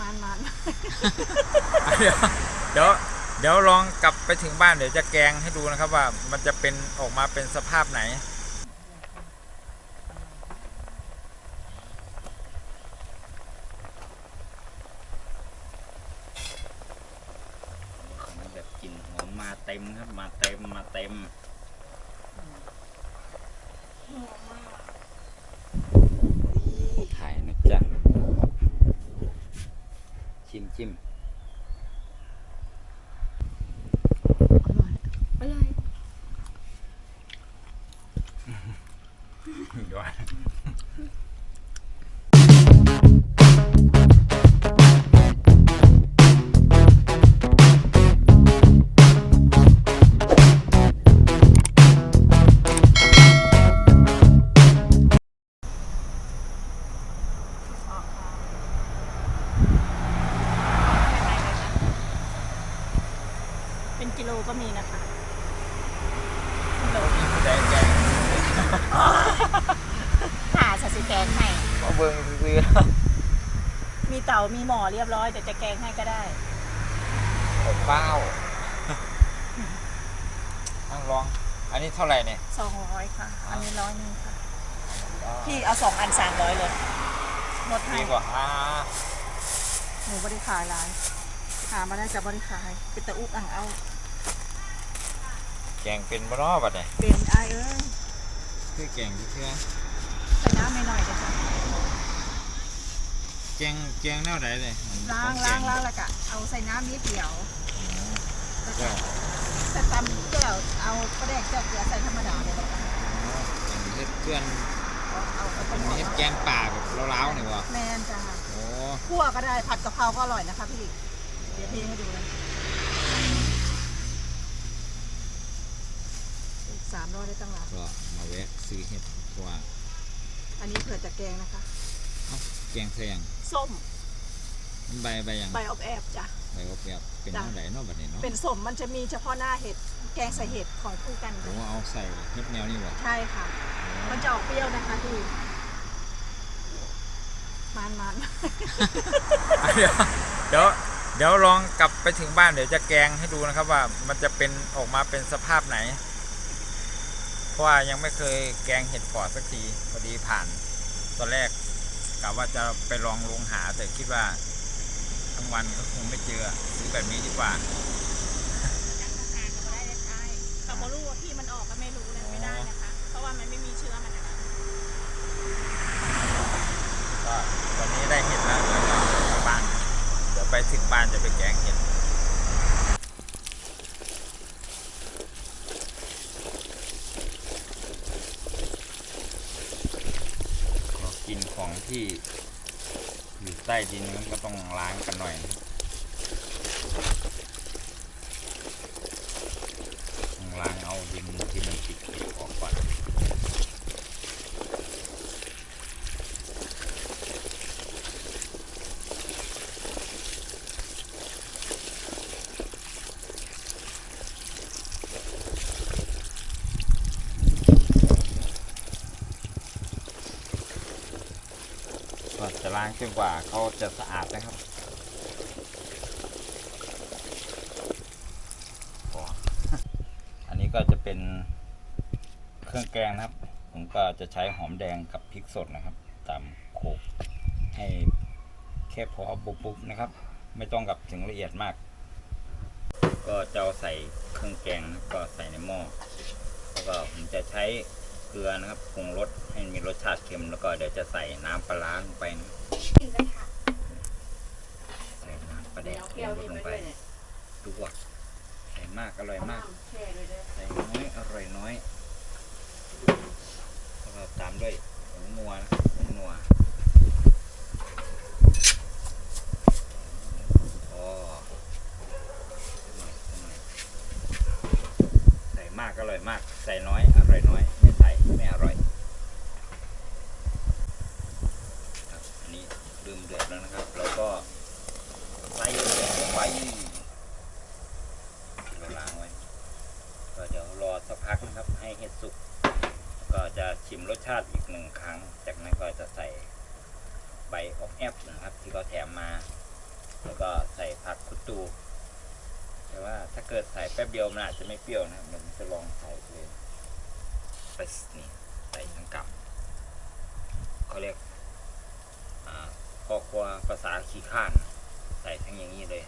มานมานเดี๋ยวเดี๋ยวเดี๋ยวลองกลับไปถึงบ้านเดี๋ยวจะแกงให้ดูนะครับว่ามันจะเป็นออกมาเป็นสภาพไหน แกงให้ มาเบิ่งซื้อมีเต่ามีหมอเรียบร้อยเดี๋ยวจะแกงให้ก็ได้ผมเป้านั่งลอง อันนี้เท่าไหร่เนี่ยสองร้อยค่ะ อันนี้ร้อยหนึงค่ะ พี่เอาสองอันสามร้อยเลยลดให้ดีกว่าอ่าหนูบริขายร้านหามาได้จะบริขายเป็นตะอุกอ่างเอา แกงเป็นบ่เนาะบัดเนี่ยเป็นไอายเอ้ยคือแกงที่เชื่อ ใส่น้ำไม่หน่อยเดี๋ยวจะแกงแกงแนวไหนเลยมันล้างของแกล้างล้างแล้วก็เอาใส่น้ำนิดเดียวแล้วก็แล้วจะตำแก้วเอากระแดกเจ้าเกลือใส่ธรรมดาเลยแล้วกันอันนี้เฮ็ดเพื่อนเอาเอาเอาตอัรนงนี้นี้เฮ็ดแกงป่าแบบล้าวๆนี่บ่แมนจ้ะโอ้คั่วก็ได้ผัดกะเพราก็อร่อยนะคะพี่เดี๋ยวพี่ให้ดูนะอีกสามร้อยได้ตั้งหลายก็มาแวะซื้อเห็ดเพราะว่า อันนี้เผื่อจะแกงนะคะ เอ้าแกงเสียงส้มมันใบใบหยังใบอบแอบจ้ะ ใบอบแบบเป็นจ้ะ เท่าไหร่เนาะบัดนี้เนาะเป็นส้มมันจะมีเฉพาะหน้าเห็ด แกงใส่เห็ดของคู่กันผมว่าเอาใส่เห็ดแนวนี้บ่ใช่ค่ะ มันจะออกเปรี้ยวนะคะพี่มันมันเดี๋ยวเดี๋ยวเดี๋ยวลองกลับไปถึงบ้านเดี๋ยวจะแกงให้ดูนะครับว่ามันจะเป็นออกมาเป็นสภาพไหนเพ ราะว่ายังไม่เคยแกงเห็ดปอดสักทีพอดีผ่าน ตอนแรกกะว่าจะไปลองลงหาแต่คิดว่า ทั้งวันก็คงไม่เจอซื้อแบบนี้ดีกว่าแต่บรู้ว่าที่มันออกก็ไม่รู้นะไม่ได้นะคะ เพราะว่ามันไม่มีเชื้อมันนะคะก็วันนี้ได้เห็ดแล้วแล้วก็กลับบ้านเดี๋ยวไปถึงบ้านจะไปแกงเห็ดก็กินของ ที่อยู่ใต้ดินมันก็ต้องล้างกันหน่อยนะต้องล้างเอาดินที่มันติดๆออกก่อน ก็จะล้างจนกว่าเขาจะสะอาดนะครับอันนี้ก็จะเป็นเครื่องแกงนะครับ ผมก็จะใช้หอมแดงกับพริกสดนะครับตามโขลกให้แค่พอบุบๆนะครับ ไม่ต้องกับถึงละเอียดมาก ก็จะเอาใส่เครื่องแกงก็ใส่ในหม้อแล้วก็ผมจะใช้เกลือนะครับปรุงรสให้มีรสชาติเค็มแล้วก็เดี๋ยวจะใส่น้ำปลาร้าลงไปนะใส่น้ำปลาแดกปรุงรสลงไปดูว่าใส่มากอร่อยมากใส่น้อยอร่อยน้อยแล้วก็ตามด้วยผงนัวนะครับผงนัวพอหน่อใส่มากอร่อยมาก ใส่น้อยอร่อยน้อย ไม่ใส่ไม่อร่อยครับอันนี้เริ่มเดือดแล้วนะครับ เราก็ใส่ลงไปที่เราล้างไว้ ก็เดี๋ยวรอสักพักนะครับ ให้เห็ดสุก ก็จะชิมรสชาติอีกหนึ่งครั้ง จากนั้นก็จะใส่ใบออก แอปนะครับที่เขาแล้วก็ใส่ผักคุตู แต่ว่าถ้าเกิดใส่แป๊บเดียวมันอาจจะไม่เปรี้ยวนะมันจะลองใส่เลยไปนี่ใส่ทั้งกับเขาเรียกอ่าพอครัวภาษาขี้ข้านใส่ทั้งอย่างนี้เลย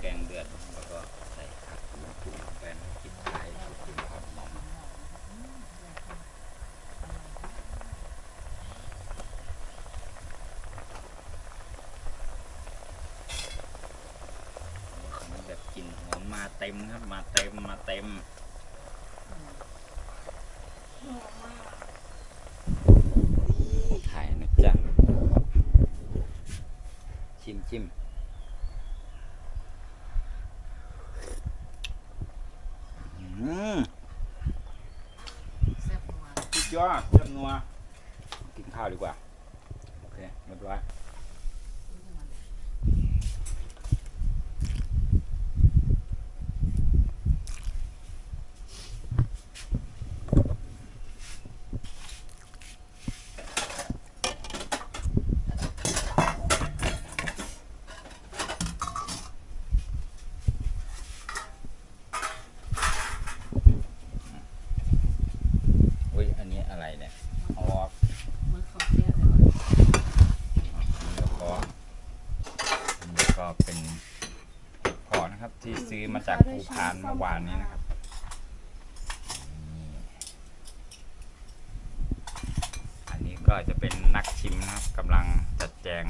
แกงเดือดแล้วก็คุตูลงไปนะกินไทยกินความหอม มันแบบกลิ่นหอ มมาเต็มครับ มาเต็มมาเต็มถ่ายนะจ๊ะชิมชิมอืมแซ่บมากสุดยอดเยี่ยมนัวกินข้าวดีกว่า โอเคเรียบร้อย อุ้ย อันนี้อะไรเนี่ยเอาออก มันเขาแก้วเลยว่ะ แล้วก็อันนี้ก็เป็นพอนะครับ ที่ซื้อมา จากภูพานเมื่อวานนี้นะครับอันนี้ก็จะเป็นนักชิมนะครับกำลังจัดแจง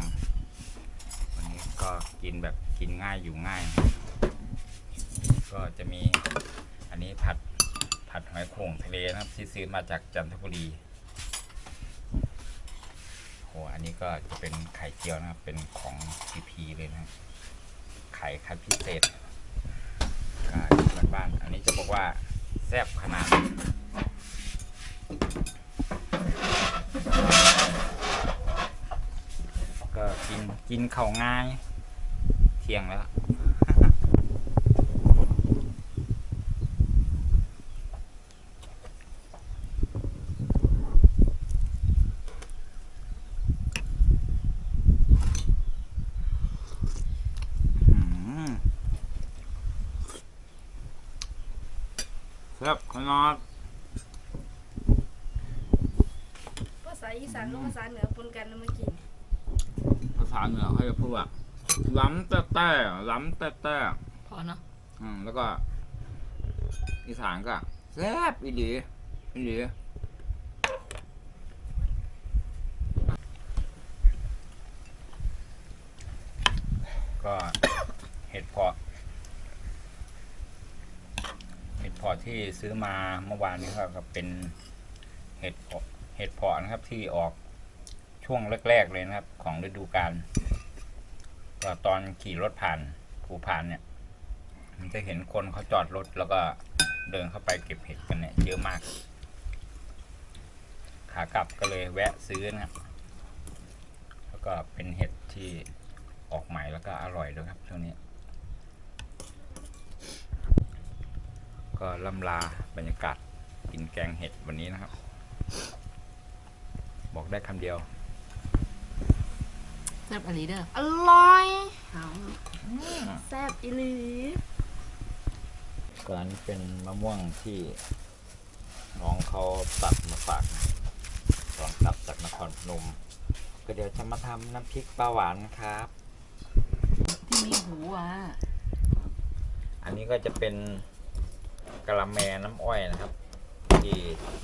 วันนี้ก็กินแบบกินง่ายอยู่ง่าย ก็จะมีอันนี้ผัดผัดหอยโข่งทะเลนะครับที่ซื้อมาจากจันทบุรีโอ้อันนี้ก็จะเป็นไข่เจียวนะครับเป็นของพีพีเลยนะไข่คัดพิเศษ บ้านๆอันนี้จะบอกว่าแซ่บขนาดก็กินกินเข่าง่าย เที่ยงแล้ว อืมแซ่บข นาดภาษาอีสานกับภาษาเหนือปนกันนะเมื่อกี้ภาษาเหนือเขาจะพูดว่าล้ำแต่แต่ล้ำแต่แต่พอเนาะอืมแล้วก็ อีสานก็แซ่บอีหลีอีหลีก็เห็ดเพาะ เห็ดเพาะ ที่ซื้อมาเมื่อวานนี้ก็ก็เป็นเห็ดเห็ดเพาะนะครับที่ออกช่วงแรกๆเลยนะครับ ของฤดูกาลก็ตอนขี่รถผ่านภูพานเนี่ย มันจะเห็นคนเขาจอดรถแล้วก็เดินเข้าไปเก็บเห็ดกันเนี่ยเยอะมาก ขากลับก็เลยแวะซื้อนะครับแล้วก็เป็นเห็ดที่ออกใหม่แล้วก็อร่อยด้วยครับช่วงนี้ ก็ล่ำลาบรรยากาศกินแกงเห็ดวันนี้นะครับ บอกได้คำเดียวแซ่บอันนี้เด้ออร่อยเอาแซ่บอีหลีก็อันนี้เป็นมะม่วงที่น้องเขาตัดมาฝากนะตอนกลับจากนครพนม ก็เดี๋ยวจะมาทำน้ำพริกปลาหวานครับ ที่มีหูอะ อันนี้ก็จะเป็น กะละแมน้ำอ้อยนะครับ ที่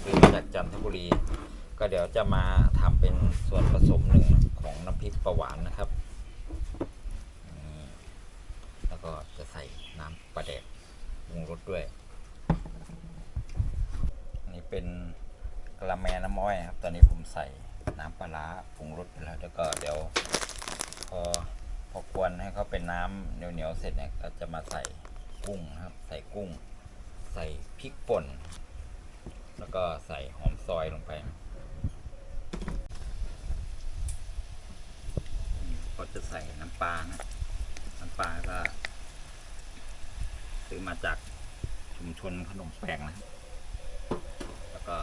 ซื้อมาจากจันทบุรี ก็เดี๋ยวจะมาทำเป็นส่วนผสมหนึ่งของน้ำพริกปลาหวานนะครับ แล้วก็จะใส่น้ำปลาแดกปรุงรสด้วยนนี้เป็นกะละแมน้ำอ้อยครับ ตอนนี้ผมใส่น้ำปลาร้าปรุงรสแล้วแล้วก็เดี๋ยวพอพอกวนให้เขาเป็นน้ำเหนียวๆเสร็จเนี่ยก็จะมาใส่กุ้งนะครับ ใส่กุ้ง ใส่พริกป่น แล้วก็ใส่หอมซอยลงไปก็จะใส่น้ำปลานะ น้ำปลาก็ซื้อมาจากชุมชนขนมแปงนะแล้วก็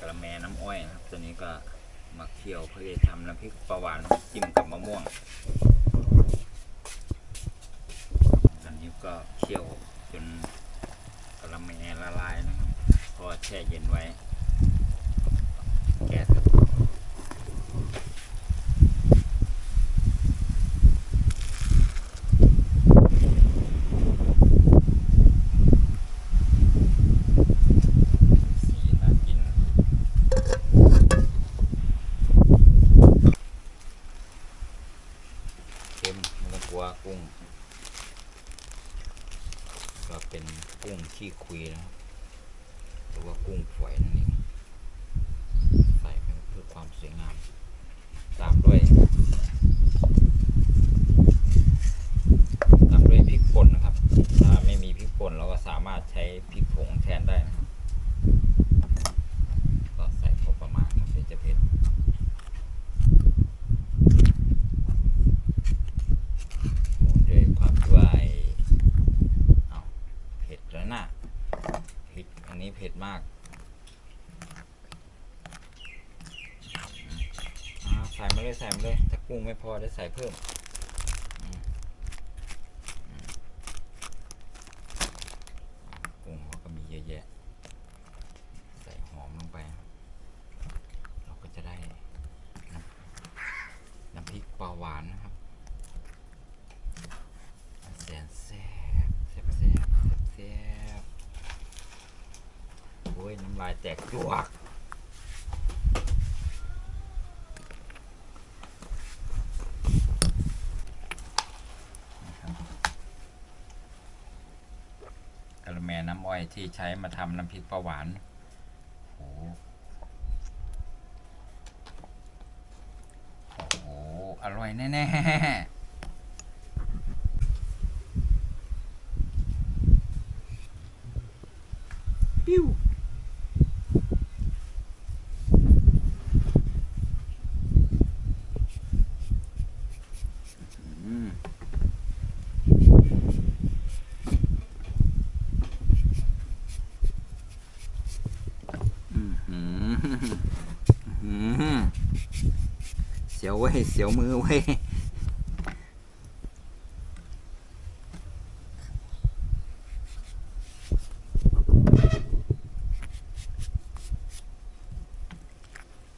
กระแมน้ำอ้อยนะครับ ตัวนี้ก็มาเคี่ยวเพื่อจะทำน้ำพริกปลาหวานจิ้มกับมะม่วงอันนี้ก็เคี่ยวจน กระเมละลายนะครับพอแช่เย็นไว้แก๊สครับสีน่ากินเค็มไม่ต้องกลัวกุ้ง ก็เป็นกุ้งขี้คุยนะครับหรือว่ากุ้งฝอยนั่นเองใส่เพื่อความสวยงาม ตามด้วยตามด้วยพริกป่นนะครับ ถ้าไม่มีพริกป่นเราก็สามารถใช้พริกผงแทนได้นะครับ ก็ใส่พอประมาณครับเดี๋ยวจะเผ็ด ด้วยความที่ว่าไอ้เอาเผ็ดแล้ว นะเผ็ดอันนี้เผ็ดมากอ่าใส่มาเลยใส่มาเลยถ้ากุ้งไม่พอได้ใส่เพิ่มอืมอืมกุ้งเขาก็มีเยอะแยะ ใส่หอมลงไป เราก็จะได้น้ำน้ำพริกปลาหวานนะครับ แสนแซ่บแซ่บแซ่บแซ่บแซ่บโอ้ ยน้ำลายแตกจวกนะครับกะแมน้ำอ้อยที่ใช้มาทำน้ำพริกปลาหวานโอ้โหโอ้โหอร่อยแน่ๆ ปิ้วอืมอื้อหืออื้อหือ เว้ย เสียวมือเว้ย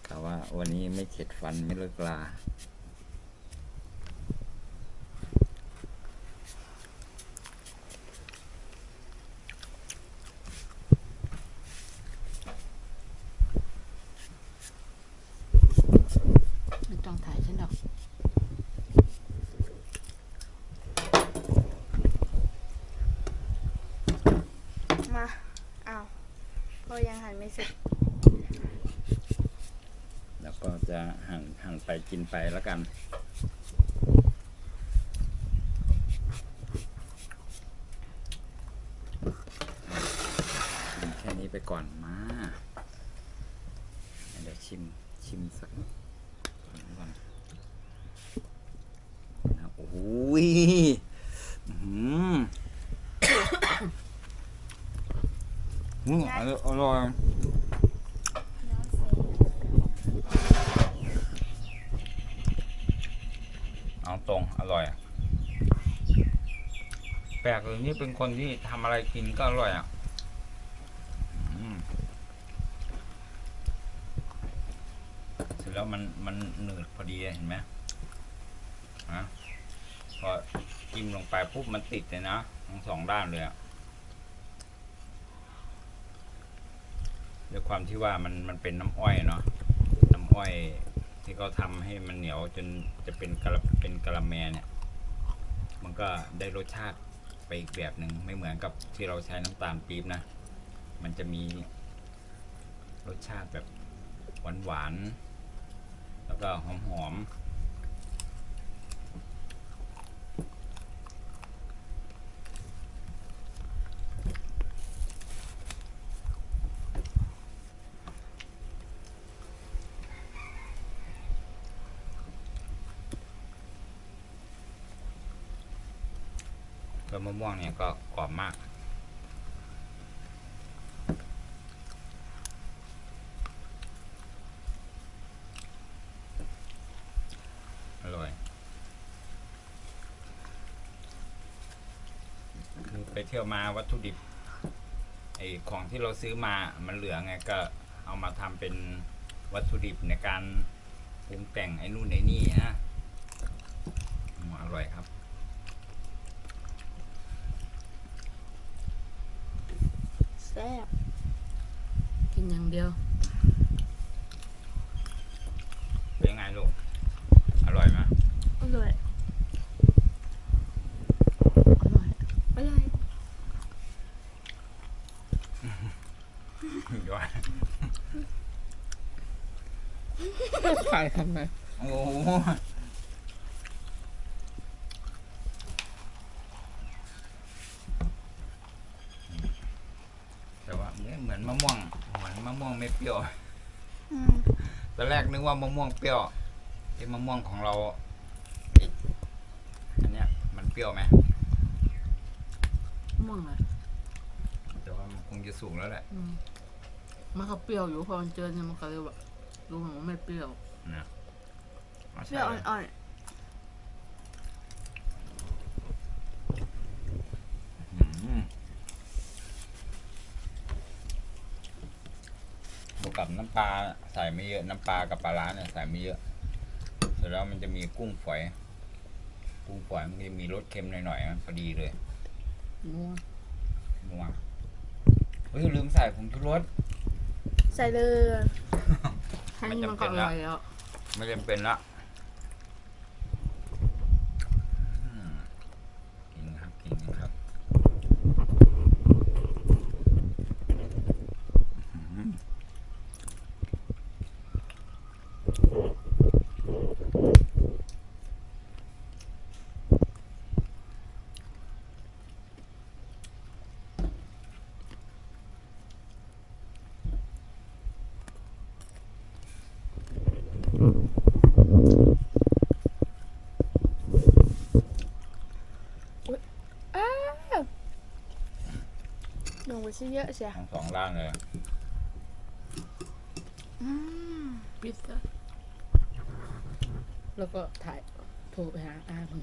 แต่ว่าวันนี้ไม่เข็ดฟันไม่เลิกลา ไม่ต้องถ่ายฉันหรอก มาอ้าว เรายังหันไม่เสร็จแล้วก็จะหั่นหั่นไปกินไปแล้วกัน แค่นี้ไปก่อนมา เดี๋ยวชิมชิมสักน่อยก่อนนะโอ้ยอื้อหืมอืมอ ร่อยอร่อยเอาตรงอร่อยอะแปลกเลยนี่เป็นคนที่ทำอะไรกินก็อร่อยอะอืมเสร็จแล้วมันมันหนืดพอดีเห็นไหมฮะพอจิ้มลงไปปุ๊บมันติดเลยนะทั้งสองด้านเลยอะ ด้วยความที่ว่ามันมันเป็นน้ำอ้อยเนาะน้ำอ้อยที่เขาทำให้มันเหนียวจนจะเป็นกระเป็นกะละแมเนี่ย มันก็ได้รสชาติไปอีกแบบหนึ่งไม่เหมือนกับที่เราใช้น้ำตาลปี๊บนะ มันจะมีรสชาติแบบหวานๆแล้วก็หอมๆ ตัวมะม่วงเนี่ยก็กรอบมาก อร่อยคือไปเที่ยวมาวัตถุดิบไอของที่เราซื้อมามันเหลือไงก็เอามาทำเป็นวัตถุดิบในการปรุงแต่งไอ้นู่นไอ้นี่นะอร่อยครับ กินอย่างเดียว เป็นยังไงลูก อร่อยไหมอร่อย อร่อย อร่อย ย้อยขายทำไมโอ้โหแต่ว่าเหมือนเหมือนมะม่วง เหมือนมะม่วงไม่เปรี้ยว อืม ตอนแร กนึกว่ามะม่วงเปรี้ยวไอ้มะม่วงของเราอีกอันเนี้ยมันเปรี้ยวไหมม่วงเลยแต่ว่ามันคงจะสูงแล้วแหละอืมมันก็เปรี้ยวอยู่พอมันเจอเนี่ยมันก็เลยแบบรู้เหมือนว่าไม่เปรี้ยวนะอาเปรี้ยวใส่ลอ่อนอืมบวกกับน้ำปลาใส่ไม่เยอะน้ำปลากับปลาร้าเนี่ยใส่ไม่เยอะเสร็จแล้วมันจะมีกุ้งฝอย กุ้งฝอยมันจะมีรสเค็มหน่อยๆมันพอดีเลยม่วงนัวเฮ้ยลืมใส่ผงชูรสๆใส่เลยแค่นี้มันก็อร่อยแล้ว ไม่จำเป็นละอืมกินครับ กินครับอื้อหืออ้าวลงไป ซะเยอะเชียทั้งสองร่างเลยอืมปิดซะแล้วก็ถ่ายโทรไปหาอามึง